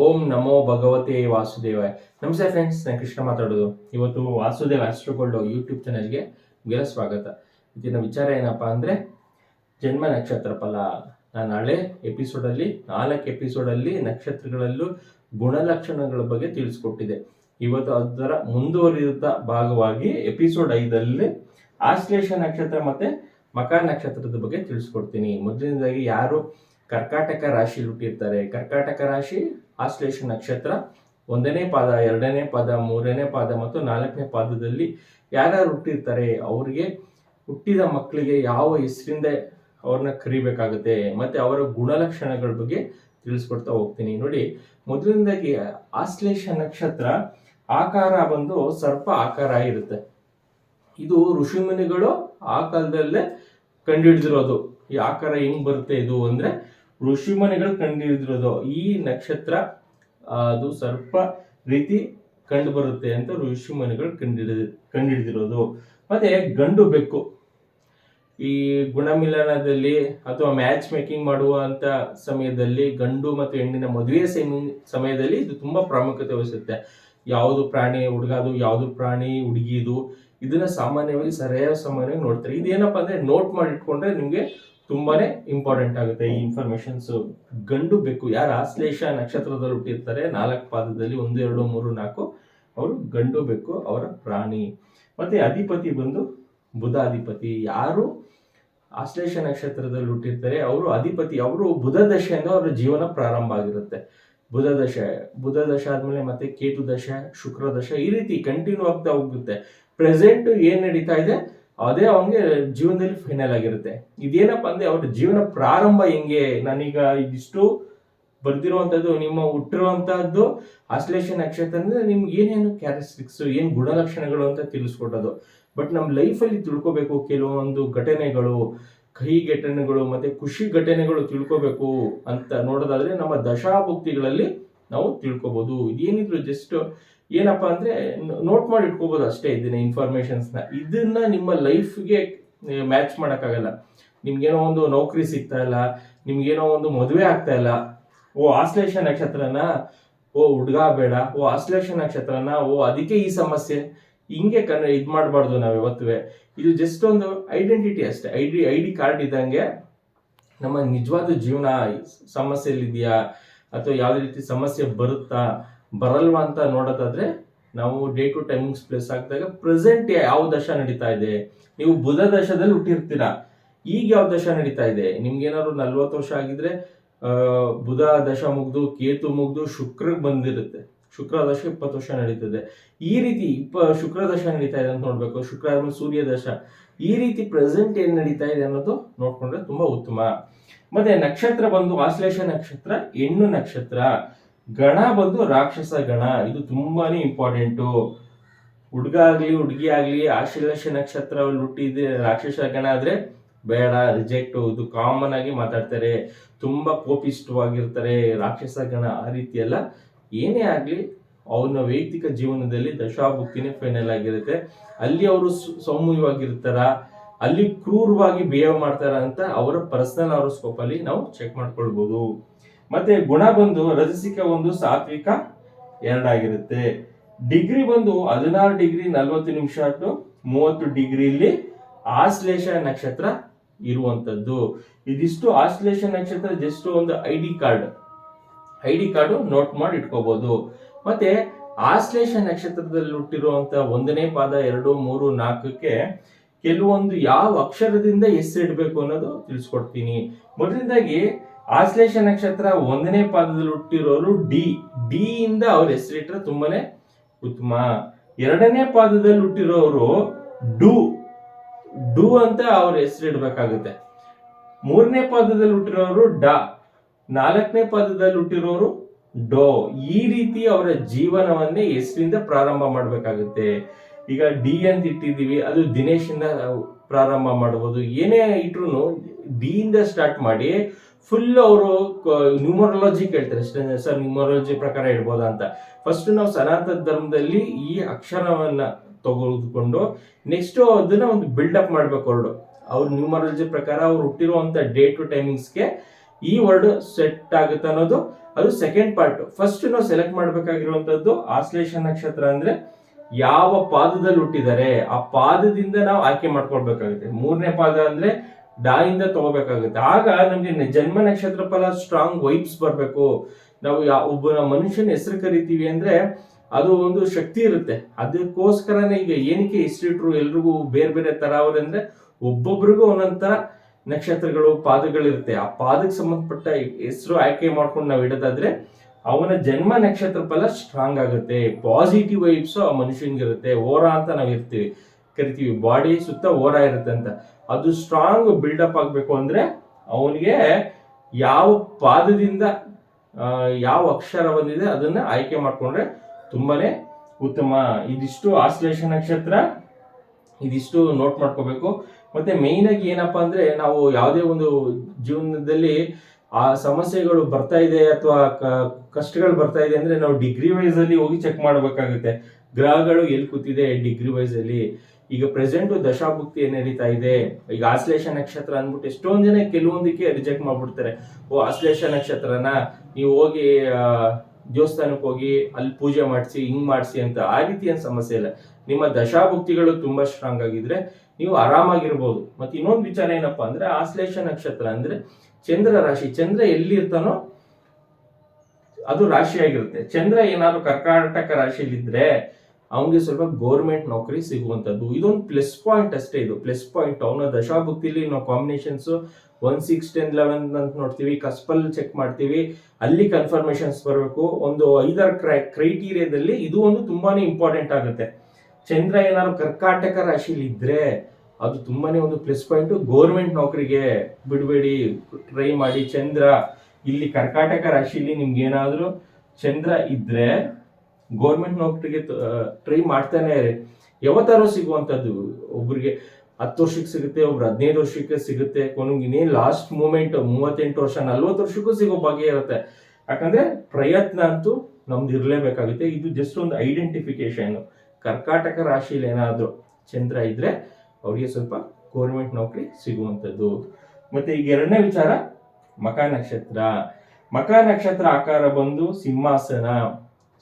ಓಂ ನಮೋ ಭಗವತೆ ವಾಸುದೇವಾಯ. ನಮಸ್ತೆ ಫ್ರೆಂಡ್ಸ್ ನಾನು ಕೃಷ್ಣ ಮಾತಾಡೋದು. ಇವತ್ತು ವಾಸುದೇವ ಆಸ್ಟ್ರೋಗೋಲ್ಡ್ ಯೂಟ್ಯೂಬ್ ಚಾನಲ್ಗೆ ನಿಮಗೆಲ್ಲ ಸ್ವಾಗತ. ಇದನ್ನ ವಿಚಾರ ಏನಪ್ಪಾ ಅಂದರೆ, ಜನ್ಮ ನಕ್ಷತ್ರ ಫಲ. ನಾನು ಹಳೆ ಎಪಿಸೋಡಲ್ಲಿ ನಾಲ್ಕು ಎಪಿಸೋಡಲ್ಲಿ ನಕ್ಷತ್ರಗಳಲ್ಲೂ ಗುಣಲಕ್ಷಣಗಳ ಬಗ್ಗೆ ತಿಳಿಸ್ಕೊಟ್ಟಿದೆ. ಇವತ್ತು ಅದರ ಮುಂದುವರಿದ ಭಾಗವಾಗಿ ಎಪಿಸೋಡ್ ಐದಲ್ಲಿ ಆಶ್ಲೇಷ ನಕ್ಷತ್ರ ಮತ್ತೆ ಮಕರ ನಕ್ಷತ್ರದ ಬಗ್ಗೆ ತಿಳಿಸ್ಕೊಡ್ತೀನಿ. ಮೊದಲನೇದಾಗಿ ಯಾರು ಕರ್ಕಾಟಕ ರಾಶಿ ಹುಟ್ಟಿರ್ತಾರೆ. ಕರ್ಕಾಟಕ ರಾಶಿ, ಆಶ್ಲೇಷ ನಕ್ಷತ್ರ, ಒಂದನೇ ಪಾದ, ಎರಡನೇ ಪಾದ, ಮೂರನೇ ಪಾದ ಮತ್ತು ನಾಲ್ಕನೇ ಪಾದದಲ್ಲಿ ಯಾರ್ಯಾರು ಹುಟ್ಟಿರ್ತಾರೆ, ಅವ್ರಿಗೆ ಹುಟ್ಟಿದ ಮಕ್ಕಳಿಗೆ ಯಾವ ಹೆಸರಿಂದ ಅವ್ರನ್ನ ಕರಿಬೇಕಾಗುತ್ತೆ ಮತ್ತೆ ಅವರ ಗುಣಲಕ್ಷಣಗಳ ಬಗ್ಗೆ ತಿಳಿಸ್ಕೊಡ್ತಾ ಹೋಗ್ತೀನಿ. ನೋಡಿ ಮೊದಲನೇದಾಗಿ ಆಶ್ಲೇಷ ನಕ್ಷತ್ರ, ಆಕಾರ ಬಂದು ಸರ್ಪ ಆಕಾರ ಇರುತ್ತೆ ಇದು ಋಷಿಮುನಿಗಳು ಆ ಕಾಲದಲ್ಲೇ ಕಂಡುಹಿಡಿದಿರೋದು. ಈ ಆಕಾರ ಹೆಂಗ್ ಬರುತ್ತೆ ಇದು ಅಂದ್ರೆ ಋಷಿಮುನಿಗಳು ಕಂಡುಹಿಡಿದಿರೋದು ಈ ನಕ್ಷತ್ರ ಅದು ಸರ್ಪ ರೀತಿ ಕಂಡು ಬರುತ್ತೆ ಅಂತ ಋಷಿಮುನಿಗಳು ಕಂಡುಹಿಡಿದ ಕಂಡಿಡಿದಿರೋದು ಮತ್ತೆ ಗಂಡು ಬೆಕ್ಕು. ಈ ಗುಣಮಿಲನದಲ್ಲಿ ಅಥವಾ ಮ್ಯಾಚ್ ಮೇಕಿಂಗ್ ಮಾಡುವಂತ ಸಮಯದಲ್ಲಿ ಗಂಡು ಮತ್ತು ಹೆಣ್ಣಿನ ಮದುವೆ ಸಮಯ- ಸಮಯದಲ್ಲಿ ಇದು ತುಂಬಾ ಪ್ರಾಮುಖ್ಯತೆ ವಹಿಸುತ್ತೆ. ಯಾವುದು ಪ್ರಾಣಿ ಹುಡುಗದು, ಯಾವುದು ಪ್ರಾಣಿ ಹುಡುಗಿದು, ಇದನ್ನ ಸಾಮಾನ್ಯವಾಗಿ ಸರಿಯಾದ ಸಾಮಾನ್ಯವಾಗಿ ನೋಡ್ತಾರೆ. ಇದೇನಪ್ಪ ಅಂದ್ರೆ ನೋಟ್ ಮಾಡಿಟ್ಕೊಂಡ್ರೆ ನಿಮ್ಗೆ ತುಂಬಾನೇ ಇಂಪಾರ್ಟೆಂಟ್ ಆಗುತ್ತೆ ಈ ಇನ್ಫಾರ್ಮೇಶನ್ಸ್ ಗಂಡು ಬೆಕ್ಕು, ಯಾರು ಆಶ್ಲೇಷ ನಕ್ಷತ್ರದಲ್ಲಿ ಹುಟ್ಟಿರ್ತಾರೆ, ನಾಲ್ಕು ಪಾದದಲ್ಲಿ ಒಂದು, ಎರಡು, ಮೂರು, ನಾಲ್ಕು, ಅವರು ಗಂಡು ಬೆಕ್ಕು, ಅವರ ಪ್ರಾಣಿ. ಮತ್ತೆ ಅಧಿಪತಿ ಬಂದು ಬುಧಾಧಿಪತಿ. ಯಾರು ಆಶ್ಲೇಷ ನಕ್ಷತ್ರದಲ್ಲಿ ಹುಟ್ಟಿರ್ತಾರೆ, ಅವರು ಅಧಿಪತಿ, ಅವರು ಬುಧ ದಶೆಯಿಂದ ಅವರ ಜೀವನ ಪ್ರಾರಂಭ ಆಗಿರುತ್ತೆ. ಬುಧ ದಶೆ ಬುಧ ದಶ ಆದ್ಮೇಲೆ ಮತ್ತೆ ಕೇತು ದಶೆ ಶುಕ್ರ ದಶೆ ಈ ರೀತಿ ಕಂಟಿನ್ಯೂ ಆಗ್ತಾ ಹೋಗುತ್ತೆ. ಪ್ರೆಸೆಂಟ್ ಏನ್ ನಡೀತಾ ಇದೆ? ಅದೇ ಅವನಿಗೆ ಜೀವನದಲ್ಲಿ ಫೈನಲ್ ಆಗಿರುತ್ತೆ. ಇದೇನಪ್ಪ ಅಂದ್ರೆ ಅವ್ರ ಜೀವನ ಪ್ರಾರಂಭ ಹೆಂಗೆ? ನಾನೀಗ ಇದಿಷ್ಟು ಬರ್ದಿರುವಂಥದ್ದು, ನಿಮ್ಮ ಹುಟ್ಟಿರುವಂತಹದ್ದು ಆಸ್ಲೇಷನ್ ನಕ್ಷತ್ರ ಅಂದ್ರೆ ನಿಮ್ಗೆ ಏನೇನು ಕ್ಯಾರೆಕ್ಟರಿಸ್ಟಿಕ್ಸ್ ಏನು ಗುಣಲಕ್ಷಣಗಳು ಅಂತ ತಿಳಿಸ್ಕೊಟ್ಟದು ಬಟ್ ನಮ್ಮ ಲೈಫಲ್ಲಿ ತಿಳ್ಕೊಬೇಕು, ಕೆಲವೊಂದು ಘಟನೆಗಳು, ಕಹಿ ಘಟನೆಗಳು ಮತ್ತೆ ಖುಷಿ ಘಟನೆಗಳು ತಿಳ್ಕೊಬೇಕು ಅಂತ ನೋಡೋದಾದ್ರೆ ನಮ್ಮ ದಶಾಭುಕ್ತಿಗಳಲ್ಲಿ ನಾವು ತಿಳ್ಕೊಬಹುದು ಇದೇನಿದ್ರು ಜಸ್ಟ್ ಏನಪ್ಪಾ ಅಂದ್ರೆ ನೋಟ್ ಮಾಡಿ ಇಟ್ಕೋಬಹುದು ಅಷ್ಟೇ ಇದನ್ನ ಇನ್ಫಾರ್ಮೇಶನ್ಸ್ನ. ಇದನ್ನ ನಿಮ್ಮ ಲೈಫ್ಗೆ ಮ್ಯಾಚ್ ಮಾಡೋಕ್ಕಾಗಲ್ಲ. ನಿಮ್ಗೇನೋ ಒಂದು ನೌಕರಿ ಸಿಗ್ತಾ ಇಲ್ಲ, ನಿಮ್ಗೇನೋ ಒಂದು ಮದುವೆ ಆಗ್ತಾ ಇಲ್ಲ. ಓ, ಆಶ್ಲೇಷ ನಕ್ಷತ್ರನ, ಓ, ಹುಡ್ಗ ಬೇಡ. ಓ, ಆಶ್ಲೇಷ ನಕ್ಷತ್ರನ, ಓ, ಅದಕ್ಕೆ ಈ ಸಮಸ್ಯೆ. ಹಿಂಗೆ ಕನ್ನ ಇದು ಮಾಡಬಾರ್ದು ನಾವು ಯಾವತ್ತುವೆ. ಇದು ಜಸ್ಟ್ ಒಂದು ಐಡೆಂಟಿಟಿ ಅಷ್ಟೇ. I D I D card ಇದ್ದಂಗೆ ನಮ್ಮ ನಿಜವಾದ ಜೀವನ ಸಮಸ್ಯೆಯಲ್ಲಿದೆಯಾ ಅಥವಾ ಯಾವುದೇ ರೀತಿ ಸಮಸ್ಯೆ ಬರುತ್ತಾ? ಬರಲ್ವಾ ಅಂತ ನೋಡೋದಾದ್ರೆ ನಾವು ಡೇ ಟು ಟೈಮಿಂಗ್ಸ್ ಪ್ಲೇಸ್ ಹಾಕಿದಾಗ ಪ್ರೆಸೆಂಟ್ ಯಾವ ದಶ ನಡೀತಾ ಇದೆ? ನೀವು ಬುಧ ದಶದಲ್ಲಿ ಹುಟ್ಟಿರ್ತೀರಾ? ಈಗ ಯಾವ ದಶ ನಡೀತಾ ಇದೆ? ನಿಮ್ಗೆ ಏನಾದ್ರು ನಲ್ವತ್ತು ವರ್ಷ ಆಗಿದ್ರೆ ಬುಧ ದಶ ಮುಗ್ದು, ಕೇತು ಮುಗ್ದು ಶುಕ್ರ ಬಂದಿರುತ್ತೆ. ಶುಕ್ರ ದಶ ಇಪ್ಪತ್ತು ವರ್ಷ ನಡೀತದೆ. ಈ ರೀತಿ ಇಪ್ಪ, ಶುಕ್ರ ದಶ ನಡೀತಾ ಇದೆ ಅಂತ ನೋಡ್ಬೇಕು. ಶುಕ್ರ ಆದ್ಮೇಲೆ ಸೂರ್ಯ ದಶ. ಈ ರೀತಿ ಪ್ರೆಸೆಂಟ್ ಏನ್ ನಡೀತಾ ಇದೆ ಅನ್ನೋದು ನೋಡ್ಕೊಂಡ್ರೆ ತುಂಬಾ ಉತ್ತಮ. ಮತ್ತೆ ನಕ್ಷತ್ರ ಬಂದು, ಆಶ್ಲೇಷ ನಕ್ಷತ್ರ, ಹೆಣ್ಣು ನಕ್ಷತ್ರ. ಗಣ ಬಂದು ರಾಕ್ಷಸ ಗಣ. ಇದು ತುಂಬಾನೇ ಇಂಪಾರ್ಟೆಂಟು ಹುಡುಗ ಆಗ್ಲಿ, ಹುಡುಗಿ ಆಗ್ಲಿ ಆಶ್ಲೇಷ ನಕ್ಷತ್ರ ಹುಟ್ಟಿದ್ರೆ ರಾಕ್ಷಸ ಗಣ ಆದ್ರೆ ಬೇಡ ರಿಜೆಕ್ಟ್ ಇದು ಕಾಮನ್ ಆಗಿ ಮಾತಾಡ್ತಾರೆ. ತುಂಬಾ ಕೋಪಿಷ್ಟವಾಗಿರ್ತಾರೆ ರಾಕ್ಷಸ ಗಣ ಆ ರೀತಿ ಎಲ್ಲ ಏನೇ ಆಗ್ಲಿ, ಅವನ ವೈಯಕ್ತಿಕ ಜೀವನದಲ್ಲಿ ದಶಾಭುಕ್ತಿನೇ ಫೈನಲ್ ಆಗಿರುತ್ತೆ. ಅಲ್ಲಿ ಅವರು ಸೌಮ್ಯವಾಗಿರ್ತಾರ ಅಲ್ಲಿ ಕ್ರೂರವಾಗಿ ಬಿಹೇವ್ ಮಾಡ್ತಾರ ಅಂತ ಅವರ ಪರ್ಸನಲ್ ಅವರ ಅಲ್ಲಿ ನಾವು ಚೆಕ್ ಮಾಡ್ಕೊಳ್ಬಹುದು ಮತ್ತೆ ಗುಣ ಬಂದು ರಜಸಿಕ ಒಂದು ಸಾತ್ವಿಕ ಎರಡಾಗಿರುತ್ತೆ. ಡಿಗ್ರಿ ಬಂದು ಹದಿನಾರು ಡಿಗ್ರಿ ನಲ್ವತ್ತು ನಿಮಿಷ ಟು ಮೂವತ್ತು ಡಿಗ್ರಿಲಿ ಆಶ್ಲೇಷ ನಕ್ಷತ್ರ ಇರುವಂತದ್ದು. ಇದಿಷ್ಟು ಆಶ್ಲೇಷ ನಕ್ಷತ್ರ ಜಸ್ಟ್ ಒಂದು I D card I D card note ಮಾಡಿ ಇಟ್ಕೋಬಹುದು ಮತ್ತೆ ಆಶ್ಲೇಷ ನಕ್ಷತ್ರದಲ್ಲಿ ಹುಟ್ಟಿರುವಂತ ಒಂದನೇ ಪಾದ ಎರಡು ಮೂರು ನಾಲ್ಕಕ್ಕೆ ಕೆಲವೊಂದು ಯಾವ ಅಕ್ಷರದಿಂದ ಹೆಸರಿಡ್ಬೇಕು ಅನ್ನೋದು ತಿಳಿಸ್ಕೊಡ್ತೀನಿ. ಮೊದಲನೇದಾಗಿ ಆಶ್ಲೇಷ ನಕ್ಷತ್ರ ಒಂದನೇ ಪಾದದಲ್ಲಿ ಹುಟ್ಟಿರೋರು ಡಿ ಡಿ ಇಂದ ಅವ್ರ ಹೆಸರಿಟ್ರೆ ತುಂಬಾನೇ ಉತ್ತಮ. ಎರಡನೇ ಪಾದದಲ್ಲಿ ಹುಟ್ಟಿರೋರು ಡು. ಡು ಅಂತ ಅವ್ರ ಹೆಸರಿಡ್ಬೇಕಾಗುತ್ತೆ ಮೂರನೇ ಪಾದದಲ್ಲಿ ಹುಟ್ಟಿರೋರು ಡ. ನಾಲ್ಕನೇ ಪಾದದಲ್ಲಿ ಹುಟ್ಟಿರೋರು ಡೋ. ಈ ರೀತಿ ಅವರ ಜೀವನವನ್ನೇ ಹೆಸರಿಂದ ಪ್ರಾರಂಭ ಮಾಡಬೇಕಾಗುತ್ತೆ. ಈಗ ಡಿ ಅಂತ ಇಟ್ಟಿದ್ದೀವಿ, ಅದು ದಿನೇಶ್ ಇಂದ ಪ್ರಾರಂಭ ಮಾಡಬಹುದು ಏನೇ ಇಟ್ರು ಡಿ ಇಂದ ಸ್ಟಾರ್ಟ್ ಮಾಡಿ ಫುಲ್ ಅವರು ನ್ಯೂಮರಾಲಜಿ ಕೇಳ್ತಾರೆ. ಸರ್ ನ್ಯೂಮರಾಲಜಿ ಪ್ರಕಾರ ಇರ್ಬೋದಾ ಅಂತ. ಫಸ್ಟ್ ನಾವು ಸನಾತನ ಧರ್ಮದಲ್ಲಿ ಈ ಅಕ್ಷರವನ್ನ ತಗೊಳ್ಕೊಂಡು ನೆಕ್ಸ್ಟ್ ಅದನ್ನ ಒಂದು ಬಿಲ್ಡಪ್ ಮಾಡ್ಬೇಕು ಹೊರಡು ಅವ್ರ ನ್ಯೂಮರಾಲಜಿ ಪ್ರಕಾರ ಅವ್ರು ಹುಟ್ಟಿರುವಂತ ಡೇ ಟು ಟೈಮಿಂಗ್ಸ್ಗೆ ಈ ವರ್ಡ್ ಸೆಟ್ ಆಗುತ್ತೆ ಅನ್ನೋದು ಅದು ಸೆಕೆಂಡ್ ಪಾರ್ಟ್ ಫಸ್ಟ್ ನಾವು ಸೆಲೆಕ್ಟ್ ಮಾಡ್ಬೇಕಾಗಿರುವಂತದ್ದು ಆಶ್ಲೇಷ ನಕ್ಷತ್ರ ಅಂದ್ರೆ ಯಾವ ಪಾದದಲ್ಲಿ ಹುಟ್ಟಿದ್ದಾರೆ, ಆ ಪಾದದಿಂದ ನಾವು ಆಯ್ಕೆ ಮಾಡ್ಕೊಳ್ಬೇಕಾಗುತ್ತೆ. ಮೂರನೇ ಪಾದ ಅಂದ್ರೆ ಡಾ ಇಂದ ತಗೋಬೇಕಾಗುತ್ತೆ. ಆಗ ನಮಗೆ ಜನ್ಮ ನಕ್ಷತ್ರ ಫಲ ಸ್ಟ್ರಾಂಗ್ ವೈಬ್ಸ್ ಬರಬೇಕು. ನಾವು ಯಾ- ಒಬ್ಬ ಮನುಷ್ಯನ ಹೆಸರು ಕರಿತೀವಿ ಅಂದ್ರೆ ಅದು ಒಂದು ಶಕ್ತಿ ಇರುತ್ತೆ. ಅದಕ್ಕೋಸ್ಕರನೇ ಈಗ ಏನಕ್ಕೆ ಹೆಸರಿಟ್ರು ಎಲ್ರಿಗೂ ಬೇರೆ ಬೇರೆ ತರ ಅವ್ರಂದ್ರೆ ಒಬ್ಬೊಬ್ರಿಗೂ ಒಂದೊಂದ್ ತರ ನಕ್ಷತ್ರಗಳು, ಪಾದಗಳಿರುತ್ತೆ. ಆ ಪಾದಕ್ಕೆ ಸಂಬಂಧಪಟ್ಟ ಹೆಸರು ಆಯ್ಕೆ ಮಾಡ್ಕೊಂಡು ನಾವು ಇಡೋದಾದ್ರೆ ಅವನ ಜನ್ಮ ನಕ್ಷತ್ರ ಫಲ ಸ್ಟ್ರಾಂಗ್ ಆಗುತ್ತೆ. ಪಾಸಿಟಿವ್ ವೈಬ್ಸ್ ಆ ಮನುಷ್ಯನಿಗಿರುತ್ತೆ. ಓರ ಅಂತ ನಾವು ಇರ್ತೀವಿ. ಕರಿತೀವಿ. ಬಾಡಿ ಸುತ್ತ ಓರ ಇರುತ್ತೆ ಅಂತ. ಅದು ಸ್ಟ್ರಾಂಗ್ ಬಿಲ್ಡಪ್ ಆಗಬೇಕು ಅಂದ್ರೆ ಅವನಿಗೆ ಯಾವ ಪಾದದಿಂದ ಯಾವ ಅಕ್ಷರ ಬಂದಿದೆ ಅದನ್ನ ಆಯ್ಕೆ ಮಾಡಿಕೊಂಡ್ರೆ ತುಂಬಾನೇ ಉತ್ತಮ. ಇದಿಷ್ಟು ಆಶ್ಲೇಷ ನಕ್ಷತ್ರ ಇದಿಷ್ಟು ನೋಟ್ ಮಾಡ್ಕೋಬೇಕು. ಮತ್ತೆ ಮೇಯ್ನ್ ಆಗಿ ಏನಪ್ಪಾ ಅಂದ್ರೆ ನಾವು ಯಾವುದೇ ಒಂದು ಜೀವನದಲ್ಲಿ ಆ ಸಮಸ್ಯೆಗಳು ಬರ್ತಾ ಇದೆ ಅಥವಾ ಕಷ್ಟಗಳು ಬರ್ತಾ ಇದೆ ಅಂದ್ರೆ ನಾವು ಡಿಗ್ರಿ ವೈಸ್ ಅಲ್ಲಿ ಹೋಗಿ ಚೆಕ್ ಮಾಡಬೇಕಾಗುತ್ತೆ. ಗ್ರಹಗಳು ಎಲ್ಲಿ ಕೂತಿದೆ ಡಿಗ್ರಿ ವೈಸ್ ಅಲ್ಲಿ. ಈಗ ಪ್ರೆಸೆಂಟ್ ದಶಾಭುಕ್ತಿ ಏನ್ ನಡೀತಾ ಇದೆ? ಈಗ ಆಶ್ಲೇಷ ನಕ್ಷತ್ರ ಅಂದ್ಬಿಟ್ಟು ಎಷ್ಟೊಂದ್ ಜನ ಕೆಲವೊಂದಕ್ಕೆ ರಿಜೆಕ್ಟ್ ಮಾಡ್ಬಿಡ್ತಾರೆ. ಓ, ಆಶ್ಲೇಷ ನಕ್ಷತ್ರನ ನೀವು ಹೋಗಿ ದೇವಸ್ಥಾನಕ್ಕೆ ಹೋಗಿ ಅಲ್ಲಿ ಪೂಜೆ ಮಾಡಿಸಿ, ಹಿಂಗ್ ಮಾಡಿಸಿ ಅಂತ ಆ ರೀತಿ ಏನ್ ಸಮಸ್ಯೆ ಇಲ್ಲ. ನಿಮ್ಮ ದಶಾಭುಕ್ತಿಗಳು ತುಂಬಾ ಸ್ಟ್ರಾಂಗ್ ಆಗಿದ್ರೆ ನೀವು ಆರಾಮಾಗಿರ್ಬೋದು. ಮತ್ತೆ ಇನ್ನೊಂದು ವಿಚಾರ ಏನಪ್ಪಾ ಅಂದ್ರೆ ಆಶ್ಲೇಷ ನಕ್ಷತ್ರ ಅಂದ್ರೆ ಚಂದ್ರ ರಾಶಿ. ಚಂದ್ರ ಎಲ್ಲಿರ್ತಾನೋ ಅದು ರಾಶಿ ಆಗಿರುತ್ತೆ ಚಂದ್ರ ಏನಾದ್ರು ಕರ್ಕಾಟಕ ರಾಶಿಯಲ್ಲಿದ್ರೆ ಅವನಿಗೆ ಸ್ವಲ್ಪ ಗೌರ್ಮೆಂಟ್ ನೌಕರಿ ಸಿಗುವಂತದ್ದು ಇದೊಂದು ಪ್ಲಸ್ ಪಾಯಿಂಟ್ ಅಷ್ಟೇ ಇದು. ಪ್ಲಸ್ ಪಾಯಿಂಟ್ ಅವನ ದಶಾಭುಕ್ತಿಲಿ ನಾವು combinations one six ten eleven ಅಂತ ನೋಡ್ತೀವಿ. ಕಸ್ಪಲ್ ಚೆಕ್ ಮಾಡ್ತೀವಿ. ಅಲ್ಲಿ ಕನ್ಫರ್ಮೇಶನ್ಸ್ ಬರಬೇಕು. ಒಂದು ಐದಾರು ಕ್ರೈ ಕ್ರೈಟೀರಿಯಾದಲ್ಲಿ ಇದು ಒಂದು ತುಂಬಾನೇ ಇಂಪಾರ್ಟೆಂಟ್ ಆಗುತ್ತೆ. ಚಂದ್ರ ಏನಾದ್ರು ಕರ್ಕಾಟಕ ರಾಶಿಲಿ ಇದ್ರೆ ಅದು ತುಂಬಾನೇ ಒಂದು ಪ್ಲಸ್ ಪಾಯಿಂಟ್ ಗೋರ್ಮೆಂಟ್ ನೌಕರಿಗೆ ಬಿಡಬೇಡಿ. ಟ್ರೈ ಮಾಡಿ. ಚಂದ್ರ, ಇಲ್ಲಿ ಕರ್ಕಾಟಕ ರಾಶಿಲಿ ನಿಮ್ಗೆ ಏನಾದರೂ ಚಂದ್ರ ಇದ್ರೆ ಗೌರ್ಮೆಂಟ್ ನೌಕರಿಗೆ ಟ್ರೈ ಮಾಡ್ತಾನೆ ಯಾವತ್ತಾರು ಸಿಗುವಂತದ್ದು ಒಬ್ಬರಿಗೆ ಹತ್ತು ವರ್ಷಕ್ಕೆ ಸಿಗುತ್ತೆ, ಒಬ್ರು ಹದಿನೈದು ವರ್ಷಕ್ಕೆ ಸಿಗುತ್ತೆ. ಕೊನೆಗೆ ಇನ್ನೇನು ಲಾಸ್ಟ್ ಮೂಮೆಂಟ್ ಮೂವತ್ತೆಂಟು ವರ್ಷ, ನಲ್ವತ್ತು ವರ್ಷಕ್ಕೂ ಸಿಗೋ ಭಾಗ್ಯ ಇರುತ್ತೆ. ಯಾಕಂದ್ರೆ ಪ್ರಯತ್ನ ಅಂತೂ ನಮ್ದು ಇರಲೇಬೇಕಾಗುತ್ತೆ. ಇದು ಜಸ್ಟ್ ಒಂದು ಐಡೆಂಟಿಫಿಕೇಶನ್ ಕರ್ಕಾಟಕ ರಾಶಿಯಲ್ಲಿ ಏನಾದರೂ ಚಂದ್ರ ಇದ್ರೆ ಅವರಿಗೆ ಸ್ವಲ್ಪ ಗೌರ್ಮೆಂಟ್ ನೌಕರಿ ಸಿಗುವಂಥದ್ದು. ಮತ್ತೆ ಈಗ ಎರಡನೇ ವಿಚಾರ ಮಕ ನಕ್ಷತ್ರ. ಮಕ ನಕ್ಷತ್ರ ಆಕಾರ ಬಂದು ಸಿಂಹಾಸನ.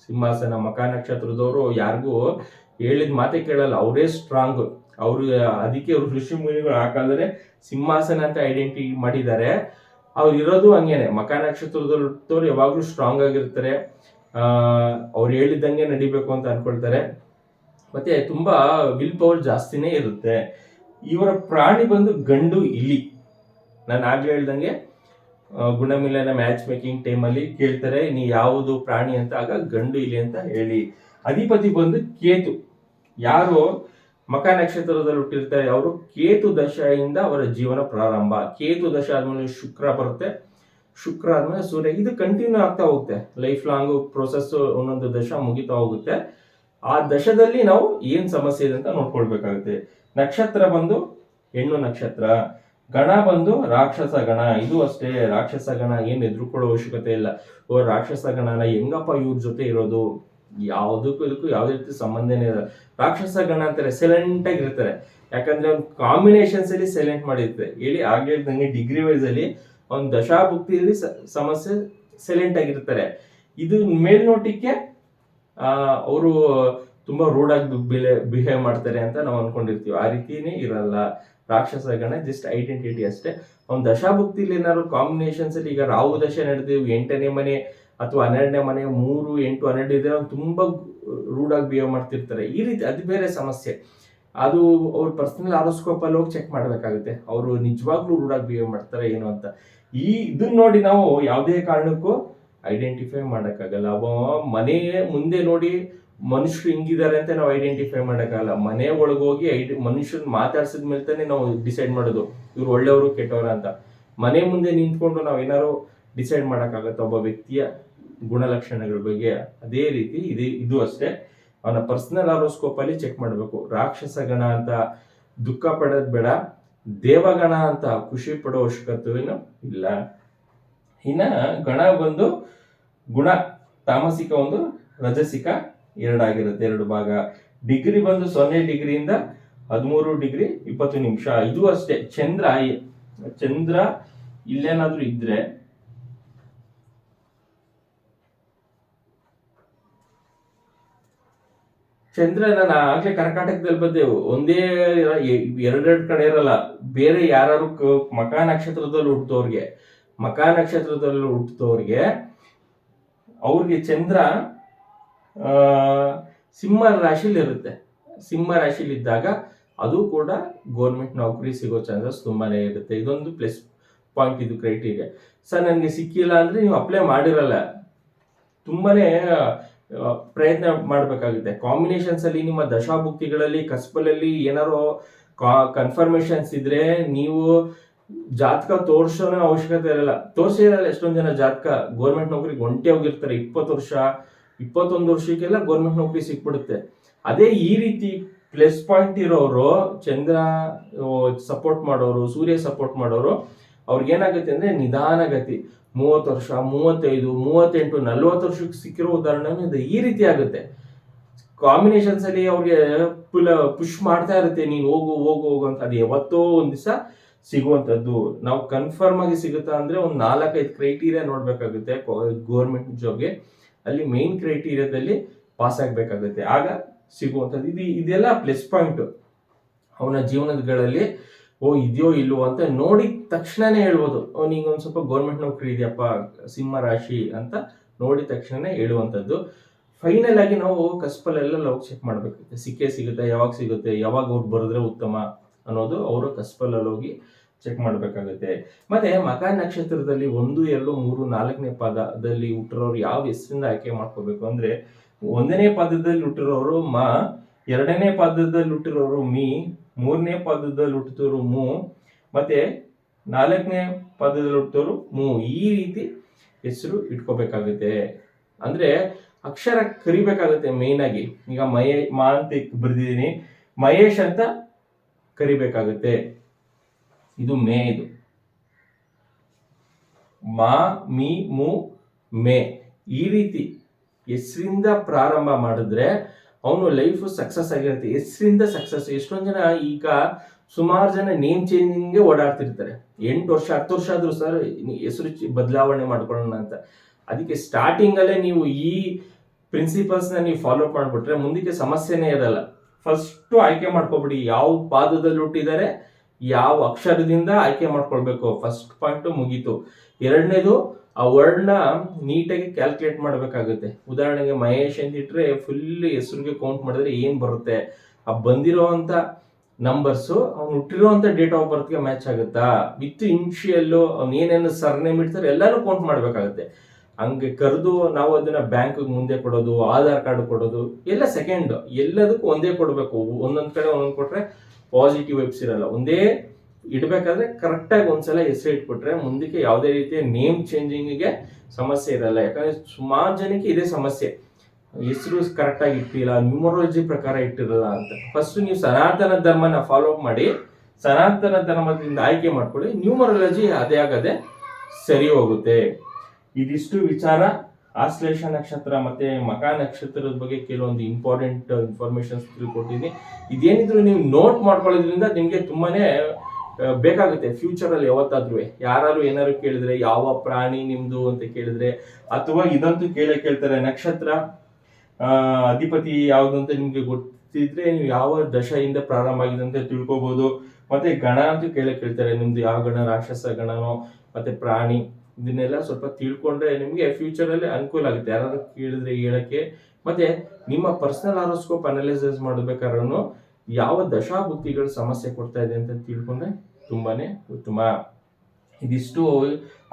ಸಿಂಹಾಸನ ಮಕ ನಕ್ಷತ್ರದವರು ಯಾರಿಗೂ ಹೇಳಿದ ಮಾತೆ ಕೇಳಲ್ಲ. ಅವರೇ ಸ್ಟ್ರಾಂಗ್ ಅವರು ಅದಕ್ಕೆ ಅವರು ಋಷಿ ಮುನಿಗಳು ಹಾಕಾದ್ರೆ ಸಿಂಹಾಸನ ಅಂತ ಐಡೆಂಟಿಟಿ ಮಾಡಿದ್ದಾರೆ. ಅವ್ರು ಇರೋದು ಹಂಗೇನೆ. ಮಕ ನಕ್ಷತ್ರದವ್ರು ಯಾವಾಗಲೂ ಸ್ಟ್ರಾಂಗ್ ಆಗಿರ್ತಾರೆ. ಆ ಅವ್ರು ಹೇಳಿದಂಗೆ ನಡಿಬೇಕು ಅಂತ ಅನ್ಕೊಳ್ತಾರೆ. ಮತ್ತೆ ತುಂಬಾ ವಿಲ್ ಪವರ್ ಜಾಸ್ತಿನೇ ಇರುತ್ತೆ. ಇವರ ಪ್ರಾಣಿ ಬಂದು ಗಂಡು ಇಲಿ ನಾನು ಆಗ್ಲೇ ಹೇಳ್ದಂಗೆ ಆ, ಗುಣಮಿಲನ ಮ್ಯಾಚ್ ಮೇಕಿಂಗ್ ಟೈಮಲ್ಲಿ ಕೇಳ್ತಾರೆ, ನೀ ಯಾವುದು ಪ್ರಾಣಿ ಅಂತ? ಆಗ ಗಂಡು ಇಲ್ಲಿ ಅಂತ ಹೇಳಿ. ಅಧಿಪತಿ ಬಂದು ಕೇತು. ಯಾರು? ಮಕ ನಕ್ಷತ್ರದಲ್ಲಿ ಹುಟ್ಟಿರ್ತಾರೆ ಅವರು. ಕೇತು ದಶೆಯಿಂದ ಅವರ ಜೀವನ ಪ್ರಾರಂಭ. ಕೇತು ದಶ ಆದ್ಮೇಲೆ ಶುಕ್ರ ಬರುತ್ತೆ. ಶುಕ್ರ ಆದ್ಮೇಲೆ ಸೂರ್ಯ. ಇದು ಕಂಟಿನ್ಯೂ ಆಗ್ತಾ ಹೋಗುತ್ತೆ. ಲೈಫ್ ಲಾಂಗ್ ಪ್ರೊಸೆಸ್ ಒಂದೊಂದು ದಶ ಮುಗಿತಾ ಹೋಗುತ್ತೆ. ಆ ದಶದಲ್ಲಿ ನಾವು ಏನ್ ಸಮಸ್ಯೆ ಇದೆ ಅಂತ ನೋಡ್ಕೊಳ್ಬೇಕಾಗುತ್ತೆ. ನಕ್ಷತ್ರ ಬಂದು ಹೆಣ್ಣು ನಕ್ಷತ್ರ. ಗಣ ಬಂದು ರಾಕ್ಷಸ ಗಣ. ಇದು ಅಷ್ಟೇ, ರಾಕ್ಷಸ ಗಣ ಏನು ಎದುರುಕೊಳ್ಳೋ ಅವಶ್ಯಕತೆ ಇಲ್ಲ. ಓ, ರಾಕ್ಷಸ ಗಣನ ಹೆಂಗಪ್ಪ ಇವ್ರ ಜೊತೆ ಇರೋದು? ಯಾವುದಕ್ಕೂ ಇದಕ್ಕೂ ಯಾವುದೇ ರೀತಿ ಸಂಬಂಧನೇ ಇಲ್ಲ. ರಾಕ್ಷಸ ಗಣ ಅಂತಾರೆ ಸೈಲೆಂಟ್ ಆಗಿರ್ತಾರೆ ಯಾಕಂದ್ರೆ ಅವ್ನ ಕಾಂಬಿನೇಷನ್ಸ್ ಅಲ್ಲಿ ಸೈಲೆಂಟ್ ಮಾಡಿರ್ತಾರೆ ಹೇಳಿ ಆಗ್ಲೇ ಹೇಳ್ದಂಗೆ ಡಿಗ್ರಿ ವೈಸ್ ಅಲ್ಲಿ ಅವ್ನ ದಶಾಭುಕ್ತಿಯಲ್ಲಿ ಸಮಸ್ಯೆ ಸೈಲೆಂಟ್ ಆಗಿರ್ತಾರೆ ಇದು ಮೇಲ್ನೋಟಕ್ಕೆ ಅವರು ತುಂಬಾ ರೂಡ್ ಆಗಿ ಬಿಹೇವ್ ಮಾಡ್ತಾರೆ ಅಂತ ನಾವು ಅನ್ಕೊಂಡಿರ್ತೀವಿ. ಆ ರೀತಿನೇ ಇರಲ್ಲ. ರಾಕ್ಷಸ ಗಣ ಜಸ್ಟ್ ಐಡೆಂಟಿಟಿ ಅಷ್ಟೇ. ಅವ್ನ ದಶಾಭುಕ್ತಿಲಿ ಏನಾದ್ರು ಕಾಂಬಿನೇಷನ್ಸ್ ಅಲ್ಲಿ ಈಗ ರಾಹು ದಶೆ ನಡೆದಿವಿ ಎಂಟನೇ ಮನೆ ಅಥವಾ ಹನ್ನೆರಡನೇ ಮನೆ, ಮೂರು, ಎಂಟು, ಹನ್ನೆರಡು ಇದ್ರೆ ಅವ್ನು ತುಂಬಾ ರೂಡ್ ಆಗಿ ಬಿಹೇವ್ ಮಾಡ್ತಿರ್ತಾರೆ. ಈ ರೀತಿ ಅದು ಬೇರೆ ಸಮಸ್ಯೆ. ಅದು ಅವ್ರ ಪರ್ಸನಲ್ ಆರೋಸ್ಕೋಪ್ ಅಲ್ಲಿ ಹೋಗಿ ಚೆಕ್ ಮಾಡ್ಬೇಕಾಗುತ್ತೆ. ಅವರು ನಿಜವಾಗ್ಲೂ ರೂಡ್ ಆಗಿ ಬಿಹೇವ್ ಮಾಡ್ತಾರೆ ಏನು ಅಂತ. ಈ ಇದನ್ನ ನೋಡಿ ನಾವು ಯಾವುದೇ ಕಾರಣಕ್ಕೂ ಐಡೆಂಟಿಫೈ ಮಾಡೋಕ್ಕಾಗಲ್ಲ. ಅವ ಮನೆ ಮುಂದೆ ನೋಡಿ ಮನುಷ್ಯರು ಹಿಂಗಿದ್ದಾರೆ ಅಂತ ನಾವು ಐಡೆಂಟಿಫೈ ಮಾಡೋಕ್ಕಾಗಲ್ಲ. ಮನೆ ಒಳಗೋಗಿ ಐಡಿ, ಮನುಷ್ಯನ್ ಮಾತಾಡ್ಸಿದ ಮೇಲೆ ತಾನೇ ನಾವು ಡಿಸೈಡ್ ಮಾಡೋದು. ಇವ್ರು ಒಳ್ಳೆಯವರು, ಕೆಟ್ಟವರು ಅಂತ. ಮನೆ ಮುಂದೆ ನಿಂತ್ಕೊಂಡು ನಾವು ಏನಾದ್ರು ಡಿಸೈಡ್ ಮಾಡೋಕ್ಕಾಗತ್ತೆ? ಒಬ್ಬ ವ್ಯಕ್ತಿಯ ಗುಣಲಕ್ಷಣಗಳ ಬಗ್ಗೆ ಅದೇ ರೀತಿ ಇದೆ, ಇದು ಅಷ್ಟೇ. ಅವನ ಪರ್ಸನಲ್ ಆರೋಸ್ಕೋಪ್ ಅಲ್ಲಿ ಚೆಕ್ ಮಾಡಬೇಕು. ರಾಕ್ಷಸ ಗಣ ಅಂತ ದುಃಖ ಪಡೋದ್ ಬೇಡ. ದೇವಗಣ ಅಂತ ಖುಷಿ ಪಡೋ ಅವಶ್ಯಕತ್ವೇನು ಇಲ್ಲ. ಇನ್ನ ಗಣ ಬಂದು ಗುಣ, ತಾಮಸಿಕ ಒಂದು, ರಜಸಿಕ ಎರಡಾಗಿರುತ್ತೆ ಎರಡು ಭಾಗ. ಡಿಗ್ರಿ ಬಂದು ಸೊನ್ನೆ ಡಿಗ್ರಿಯಿಂದ ಹದಿಮೂರು ಡಿಗ್ರಿ ಇಪ್ಪತ್ತು ನಿಮಿಷ. ಇದು ಅಷ್ಟೇ. ಚಂದ್ರ ಚಂದ್ರ ಇಲ್ಲೇನಾದ್ರೂ ಇದ್ರೆ ಚಂದ್ರ ನಾನು ಆಗ್ಲೇ ಕರ್ನಾಟಕದಲ್ಲಿ ಬಂದೆ. ಒಂದೇ ಎರಡೆರಡು ಕಡೆ ಇರಲ್ಲ. ಬೇರೆ ಯಾರು ಮಕ ನಕ್ಷತ್ರದಲ್ಲಿ ಹುಟ್ಟಿದವ್ರಿಗೆ ಮಕ ನಕ್ಷತ್ರದಲ್ಲಿ ಹುಟ್ಟಿದವ್ರಿಗೆ ಅವ್ರಿಗೆ ಚಂದ್ರ ಸಿಂಹ ರಾಶಿಲಿ ಇರುತ್ತೆ ಸಿಂಹ ರಾಶಿಲಿ ಇದ್ದಾಗ ಅದು ಕೂಡ ಗೌರ್ಮೆಂಟ್ ನೌಕರಿ ಸಿಗೋ ಚಾನ್ಸಸ್ ತುಂಬಾನೇ ಇರುತ್ತೆ. ಇದೊಂದು ಪ್ಲಸ್ ಪಾಯಿಂಟ್ ಇದು ಕ್ರೈಟೀರಿಯಾ ಸರ್, ನನಗೆ ಸಿಕ್ಕಿಲ್ಲ ಅಂದ್ರೆ ನೀವು ಅಪ್ಲೈ ಮಾಡಿರಲ್ಲ. ತುಂಬಾನೇ ಪ್ರಯತ್ನ ಮಾಡಬೇಕಾಗುತ್ತೆ. ಕಾಂಬಿನೇಷನ್ಸ್ ಅಲ್ಲಿ ನಿಮ್ಮ ದಶಾಭುಕ್ತಿಗಳಲ್ಲಿ, ಕಸ್ಬಲಲ್ಲಿ ಏನಾರೋ ಕನ್ಫರ್ಮೇಷನ್ಸ್ ಇದ್ರೆ ನೀವು ಜಾತಕ ತೋರ್ಸೋನ ಅವಶ್ಯಕತೆ ಇರಲ್ಲ. ತೋರ್ಸಿರಲ್ಲ ಎಷ್ಟೊಂದು ಜನ ಜಾತಕ ಗೌರ್ಮೆಂಟ್ ನೌಕರಿಗೆ ಒಂಟೆ ಹೋಗಿರ್ತಾರೆ. ಇಪ್ಪತ್ತು ವರ್ಷ ಇಪ್ಪತ್ತೊಂದು ವರ್ಷಕ್ಕೆಲ್ಲ ಗೌರ್ಮೆಂಟ್ ನೌಕರಿ ಸಿಕ್ಬಿಡುತ್ತೆ. ಅದೇ ಈ ರೀತಿ ಪ್ಲಸ್ ಪಾಯಿಂಟ್ ಇರೋರು, ಚಂದ್ರ ಸಪೋರ್ಟ್ ಮಾಡೋರು, ಸೂರ್ಯ ಸಪೋರ್ಟ್ ಮಾಡೋರು, ಅವ್ರಿಗೆ ಏನಾಗುತ್ತೆ ಅಂದ್ರೆ ನಿಧಾನಗತಿ ಮೂವತ್ತು ವರ್ಷ, ಮೂವತ್ತೈದು, ಮೂವತ್ತೆಂಟು, ನಲ್ವತ್ತು ವರ್ಷಕ್ಕೆ ಸಿಕ್ಕಿರೋ ಉದಾಹರಣೆ ಇದು. ಈ ರೀತಿ ಆಗುತ್ತೆ. ಕಾಂಬಿನೇಷನ್ಸ್ ಅಲ್ಲಿ ಅವ್ರಿಗೆ ಪುಲ್ ಪುಷ್ ಮಾಡ್ತಾ ಇರುತ್ತೆ. ನೀನು ಹೋಗು ಹೋಗು ಹೋಗು ಅಂತ. ಅದು ಯಾವತ್ತೋ ಒಂದ್ ದಿವಸ ಸಿಗುವಂತದ್ದು ನಾವು ಕನ್ಫರ್ಮ್ ಆಗಿ ಸಿಗುತ್ತಾ ಅಂದ್ರೆ ಒಂದು ನಾಲ್ಕೈದು ಕ್ರೈಟೀರಿಯಾ ನೋಡ್ಬೇಕಾಗುತ್ತೆ ಗೌರ್ಮೆಂಟ್ ಜಾಬ್ಗೆ ಅಲ್ಲಿ ಮೇನ್ ಕ್ರೈಟೀರಿಯಾದಲ್ಲಿ ಪಾಸ್ ಆಗಬೇಕಾಗುತ್ತೆ. ಆಗ ಸಿಗುವಂಥದ್ದು ಇದು ಇದೆಲ್ಲ ಪ್ಲಸ್ ಪಾಯಿಂಟ್ ಅವನ ಜೀವನಗಳಲ್ಲಿ, ಓ, ಇದೆಯೋ ಇಲ್ವೋ ಅಂತ ನೋಡಿದ ತಕ್ಷಣನೇ ಹೇಳ್ಬೋದು. ಅವನಿಗೆ ಒಂದು ಸ್ವಲ್ಪ ಗೌರ್ಮೆಂಟ್ ನೌಕರಿ ಇದೆಯಪ್ಪ, ಸಿಂಹ ರಾಶಿ ಅಂತ ನೋಡಿದ ತಕ್ಷಣನೇ ಹೇಳುವಂಥದ್ದು. ಫೈನಲ್ ಆಗಿ ನಾವು ಕಸ್ಪಲ್ಲೆಲ್ಲ ಲವ್ ಚೆಕ್ ಮಾಡಬೇಕಾಗುತ್ತೆ. ಸಿಕ್ಕೇ ಸಿಗುತ್ತೆ, ಯಾವಾಗ ಸಿಗುತ್ತೆ, ಯಾವಾಗ ಅವ್ರು ಬರೆದ್ರೆ ಉತ್ತಮ ಅನ್ನೋದು ಅವರು ಕಸ್ಪಲಲ್ಲಿ ಹೋಗಿ ಚೆಕ್ ಮಾಡಬೇಕಾಗುತ್ತೆ. ಮತ್ತೆ ಮಕ ನಕ್ಷತ್ರದಲ್ಲಿ ಒಂದು, ಎರಡು, ಮೂರು, ನಾಲ್ಕನೇ ಪಾದದಲ್ಲಿ ಹುಟ್ಟಿರೋರು ಯಾವ ಹೆಸರಿಂದ ಆಯ್ಕೆ ಮಾಡ್ಕೋಬೇಕು ಅಂದ್ರೆ, ಒಂದನೇ ಪಾದದಲ್ಲಿ ಹುಟ್ಟಿರೋರು ಮ, ಎರಡನೇ ಪಾದದಲ್ಲಿ ಹುಟ್ಟಿರೋರು ಮಿ, ಮೂರನೇ ಪಾದದಲ್ಲಿ ಹುಟ್ಟಿದವರು ಮೂ, ಮತ್ತೆ ನಾಲ್ಕನೇ ಪಾದದಲ್ಲಿ ಹುಟ್ಟಿದವರು ಮು. ಈ ರೀತಿ ಹೆಸರು ಇಟ್ಕೋಬೇಕಾಗುತ್ತೆ. ಅಂದ್ರೆ ಅಕ್ಷರ ಕರಿಬೇಕಾಗುತ್ತೆ ಮೇನ್ ಆಗಿ. ಈಗ ಮಹೇ, ಮಾ ಅಂತ ಬರೆದಿದ್ದೀನಿ. ಮಹೇಶ್ ಅಂತ ಕರಿಬೇಕಾಗುತ್ತೆ. ಇದು ಮೇ ಇದು. ಮಾ, ಮಿ, ಮು, ಮೇ. ಈ ರೀತಿ ಹೆಸರಿಂದ ಪ್ರಾರಂಭ ಮಾಡಿದ್ರೆ ಅವನು ಲೈಫ್ ಸಕ್ಸಸ್ ಆಗಿರುತ್ತೆ. ಹೆಸರಿಂದ ಸಕ್ಸಸ್ ಎಷ್ಟೊಂದು ಜನ ಈಗ ಸುಮಾರು ಜನ ನೇಮ್ ಚೇಂಜಿಂಗ್ಗೆ ಓಡಾಡ್ತಿರ್ತಾರೆ. ಎಂಟು ವರ್ಷ, ಹತ್ತು ವರ್ಷ ಆದ್ರೂ ಸರ್, ಹೆಸರು ಬದಲಾವಣೆ ಮಾಡ್ಕೊಳ್ಳೋಣ ಅಂತ. ಅದಕ್ಕೆ ಸ್ಟಾರ್ಟಿಂಗ್ ಅಲ್ಲೇ ನೀವು ಈ ಪ್ರಿನ್ಸಿಪಲ್ಸ್ನ ನೀವು ಫಾಲೋ ಮಾಡ್ಬಿಟ್ರೆ ಮುಂದಕ್ಕೆ ಸಮಸ್ಯೆನೇ ಇರಲ್ಲ. ಫಸ್ಟ್ ಆಯ್ಕೆ ಮಾಡ್ಕೊಬಿಡಿ. ಯಾವ ಪಾದದಲ್ಲಿ ಹುಟ್ಟಿದ್ದಾರೆ? ಯಾವ ಅಕ್ಷರದಿಂದ ಆಯ್ಕೆ ಮಾಡ್ಕೊಳ್ಬೇಕು? ಫಸ್ಟ್ ಪಾಯಿಂಟ್ ಮುಗೀತು. ಎರಡನೇದು, ಆ ವರ್ಡ್ನ ನೀಟಾಗಿ ಕ್ಯಾಲ್ಕುಲೇಟ್ ಮಾಡಬೇಕಾಗುತ್ತೆ. ಉದಾಹರಣೆಗೆ ಮಹೇಶ್ ಅಂತ ಇಟ್ರೆ ಫುಲ್ ಹೆಸರಿಗೆ ಕೌಂಟ್ ಮಾಡಿದ್ರೆ ಏನು ಬರುತ್ತೆ? ಆ ಬಂದಿರೋಂಥ ನಂಬರ್ಸು ಅವ್ನು ಹುಟ್ಟಿರೋಂಥ ಡೇಟ್ ಆಫ್ ಬರ್ತ್ಗೆ ಮ್ಯಾಚ್ ಆಗುತ್ತಾ? ವಿತ್ ಇನ್ಶಿಯಲ್ಲು ಅವ್ನು ಏನೇನು ಸರ್ನೇಮ್ ಇಡ್ತಾರೆ, ಎಲ್ಲಾನು ಕೌಂಟ್ ಮಾಡಬೇಕಾಗುತ್ತೆ. ಹಂಗೆ ಕರೆದು ನಾವು ಅದನ್ನ ಬ್ಯಾಂಕ್ ಮುಂದೆ ಕೊಡೋದು, ಆಧಾರ್ ಕಾರ್ಡ್ ಕೊಡೋದು, ಎಲ್ಲ ಸೆಕೆಂಡ್ ಎಲ್ಲದಕ್ಕೂ ಒಂದೇ ಕೊಡಬೇಕು. ಒಂದೊಂದ್ ಕಡೆ ಒಂದೊಂದು ಕೊಟ್ರೆ ಪಾಸಿಟಿವ್ ವೆಬ್ಸ್ ಇರಲ್ಲ. ಒಂದೇ ಇಡ್ಬೇಕಾದ್ರೆ ಕರೆಕ್ಟಾಗಿ ಒಂದ್ಸಲ ಹೆಸರು ಇಟ್ಬಿಟ್ರೆ ಮುಂದಕ್ಕೆ ಯಾವುದೇ ರೀತಿಯ ನೇಮ್ ಚೇಂಜಿಂಗಿಗೆ ಸಮಸ್ಯೆ ಇರಲ್ಲ. ಯಾಕಂದ್ರೆ ಸುಮಾರು ಜನಕ್ಕೆ ಇದೇ ಸಮಸ್ಯೆ. ಹೆಸರು ಕರೆಕ್ಟಾಗಿ ಇಟ್ಟಿಲ್ಲ ನ್ಯೂಮರಾಲಜಿ ಪ್ರಕಾರ ಇಟ್ಟಿರಲ್ಲ ಅಂತ. ಫಸ್ಟ್ ನೀವು ಸನಾತನ ಧರ್ಮನ ಫಾಲೋ ಅಪ್ ಮಾಡಿ, ಸನಾತನ ಧರ್ಮದಿಂದ ಆಯ್ಕೆ ಮಾಡ್ಕೊಳ್ಳಿ ನ್ಯೂಮರಾಲಜಿ ಅದೇ ಆಗದೆ ಸರಿ ಹೋಗುತ್ತೆ. ಇದಿಷ್ಟು ವಿಚಾರ. ಆಶ್ಲೇಷ ನಕ್ಷತ್ರ ಮತ್ತೆ ಮಕ ನಕ್ಷತ್ರದ ಬಗ್ಗೆ ಕೆಲವೊಂದು ಇಂಪಾರ್ಟೆಂಟ್ ಇನ್ಫಾರ್ಮೇಶನ್ಸ್ ತಿಳ್ಕೊಟ್ಟಿದ್ದೀನಿ. ಇದೇನಿದ್ರು ನೀವು ನೋಟ್ ಮಾಡ್ಕೊಳ್ಳೋದ್ರಿಂದ ನಿಮಗೆ ತುಂಬಾನೇ ಬೇಕಾಗುತ್ತೆ. ಫ್ಯೂಚರ್ ಅಲ್ಲಿ ಯಾವತ್ತಾದ್ರೂ ಯಾರು ಏನಾದ್ರು ಕೇಳಿದ್ರೆ, ಯಾವ ಪ್ರಾಣಿ ನಿಮ್ದು ಅಂತ ಕೇಳಿದ್ರೆ, ಅಥವಾ ಇದಂತೂ ಕೇಳೇ ಕೇಳ್ತಾರೆ, ನಕ್ಷತ್ರ ಅಧಿಪತಿ ಯಾವುದು ಅಂತ ನಿಮ್ಗೆ ಗೊತ್ತಿದ್ರೆ ನೀವು ಯಾವ ದಶೆಯಿಂದ ಪ್ರಾರಂಭ ಆಗಿದೆ ಅಂತ ತಿಳ್ಕೊಬಹುದು ಮತ್ತೆ ಗಣ ಅಂತೂ ಕೇಳೇ ಕೇಳ್ತಾರೆ, ನಿಮ್ದು ಯಾವ ಗಣ, ರಾಕ್ಷಸ ಗಣನೋ, ಮತ್ತೆ ಪ್ರಾಣಿ. ಇದನ್ನೆಲ್ಲ ಸ್ವಲ್ಪ ತಿಳ್ಕೊಂಡ್ರೆ ನಿಮಗೆ ಫ್ಯೂಚರ್ ಅಲ್ಲಿ ಅನುಕೂಲ ಆಗುತ್ತೆ. ಯಾರಾದ್ರೂ ಕೇಳಿದ್ರೆ ಹೇಳಕ್ಕೆ. ಮತ್ತೆ ನಿಮ್ಮ ಪರ್ಸನಲ್ ಆರೋಸ್ಕೋಪ್ ಅನಲೈಸಸ್ ಮಾಡಬೇಕಾದ್ರೂ ಯಾವ ದಶಾಭುಕ್ತಿಗಳು ಸಮಸ್ಯೆ ಕೊಡ್ತಾ ಇದೆ ಅಂತ ತಿಳ್ಕೊಂಡ್ರೆ ತುಂಬಾನೇ ಉತ್ತಮ. ಇದಿಷ್ಟು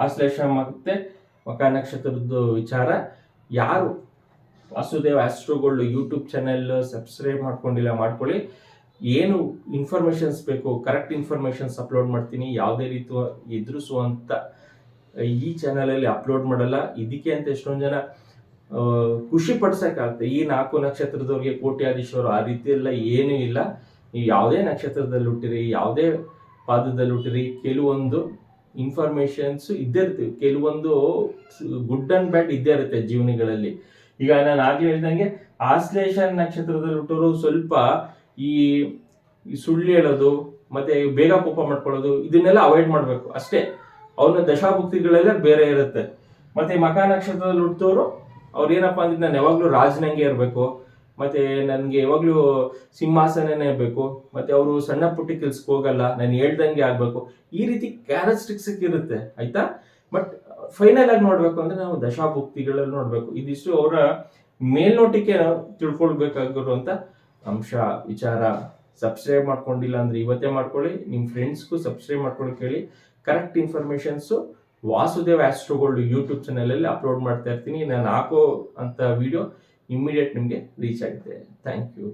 ಆಶ್ಲೇಷ ಮತ್ತೆ ಮಕ ನಕ್ಷತ್ರದ ವಿಚಾರ. ಯಾರು Vasudev Astrogold YouTube channel subscribe ಮಾಡ್ಕೊಂಡಿಲ್ಲ ಮಾಡ್ಕೊಳ್ಳಿ. ಏನು ಇನ್ಫಾರ್ಮೇಶನ್ಸ್ ಬೇಕು ಕರೆಕ್ಟ್ ಇನ್ಫಾರ್ಮೇಶನ್ಸ್ ಅಪ್ಲೋಡ್ ಮಾಡ್ತೀನಿ. ಯಾವುದೇ ರೀತಿ ಎದುರಿಸುವಂತ ಈ ಚಾನಲಲ್ಲಿ ಅಪ್ಲೋಡ್ ಮಾಡಲ್ಲ. ಇದಕ್ಕೆ ಅಂತ ಎಷ್ಟೊಂದು ಜನ ಖುಷಿ ಪಡ್ಸಕ್ಕಾಗುತ್ತೆ. ಈ ನಾಲ್ಕು ನಕ್ಷತ್ರದವ್ರಿಗೆ ಕೋಟ್ಯಾಧೀಶರು ಆ ರೀತಿ ಎಲ್ಲ ಏನೂ ಇಲ್ಲ. ನೀವು ಯಾವುದೇ ನಕ್ಷತ್ರದಲ್ಲಿ ಹುಟ್ಟಿರಿ, ಯಾವುದೇ ಪಾದದಲ್ಲಿ ಹುಟ್ಟಿರಿ, ಕೆಲವೊಂದು ಇನ್ಫಾರ್ಮೇಶನ್ಸ್ ಇದ್ದೇ ಇರ್ತೀವಿ. ಕೆಲವೊಂದು ಗುಡ್ ಅಂಡ್ ಬ್ಯಾಡ್ ಇದ್ದೇ ಇರುತ್ತೆ ಜೀವನಗಳಲ್ಲಿ. ಈಗ ನಾನು ಆಗಲೇ ಹೇಳ್ದಂಗೆ, ಆಶ್ಲೇಷ ನಕ್ಷತ್ರದಲ್ಲಿ ಹುಟ್ಟೋರು ಸ್ವಲ್ಪ ಈ ಸುಳ್ಳು ಹೇಳೋದು, ಮತ್ತೆ ಬೇಗ ಕೋಪ ಮಾಡ್ಕೊಳ್ಳೋದು, ಇದನ್ನೆಲ್ಲ ಅವಾಯ್ಡ್ ಮಾಡಬೇಕು. ಅಷ್ಟೇ. ಅವನ ದಶಾಭುಕ್ತಿಗಳೆಲ್ಲ ಬೇರೆ ಇರುತ್ತೆ. ಮತ್ತೆ ಮಕ ನಕ್ಷತ್ರದಲ್ಲಿ ಹುಟ್ಟಿದವರು ಅವ್ರು ಏನಪ್ಪಾ ಅಂದ್ರೆ ನಾನು ಯಾವಾಗ್ಲೂ ರಾಜನಂಗೆ ಇರಬೇಕು. ಮತ್ತೆ ನನಗೆ ಯಾವಾಗಲೂ ಸಿಂಹಾಸನನೇ ಬೇಕು. ಮತ್ತೆ ಅವರು ಸಣ್ಣ ಪುಟ್ಟಿ ಕೆಲ್ಸಕ್ಕೆ ಹೋಗಲ್ಲ, ನಾನು ಹೇಳ್ದಂಗೆ ಆಗ್ಬೇಕು. ಈ ರೀತಿ ಕ್ಯಾರೆಕ್ಟರಿಸ್ಟಿಕ್ಸ್ ಇರುತ್ತೆ, ಆಯ್ತಾ? ಬಟ್ ಫೈನಲ್ ಆಗಿ ನೋಡ್ಬೇಕು ಅಂದ್ರೆ ನಾವು ದಶಾಭುಕ್ತಿಗಳಲ್ಲಿ ನೋಡ್ಬೇಕು. ಇದಿಷ್ಟು ಅವರ ಮೇಲ್ನೋಟಕ್ಕೆ ನಾವು ತಿಳ್ಕೊಳ್ಬೇಕಾಗಿರುವಂತ ಅಂಶ, ವಿಚಾರ. ಸಬ್ಸ್ಕ್ರೈಬ್ ಮಾಡ್ಕೊಂಡಿಲ್ಲ ಅಂದ್ರೆ ಇವತ್ತೇ ಮಾಡ್ಕೊಳ್ಳಿ. ನಿಮ್ಮ ಫ್ರೆಂಡ್ಸ್ಗೂ ಸಬ್ಸ್ಕ್ರೈಬ್ ಮಾಡ್ಕೊಳ್ಳಿ ಹೇಳಿ correct informations Vasudev Astrogold YouTube ಚಾನಲಲ್ಲಿ ಅಪ್ಲೋಡ್ ಮಾಡ್ತಾ ಇರ್ತೀನಿ. ನಾನು ಹಾಕೋ ಅಂತ ವಿಡಿಯೋ ಇಮ್ಮಿಡಿಯೇಟ್ ನಿಮಗೆ ರೀಚ್ ಆಗುತ್ತೆ ಥ್ಯಾಂಕ್ ಯು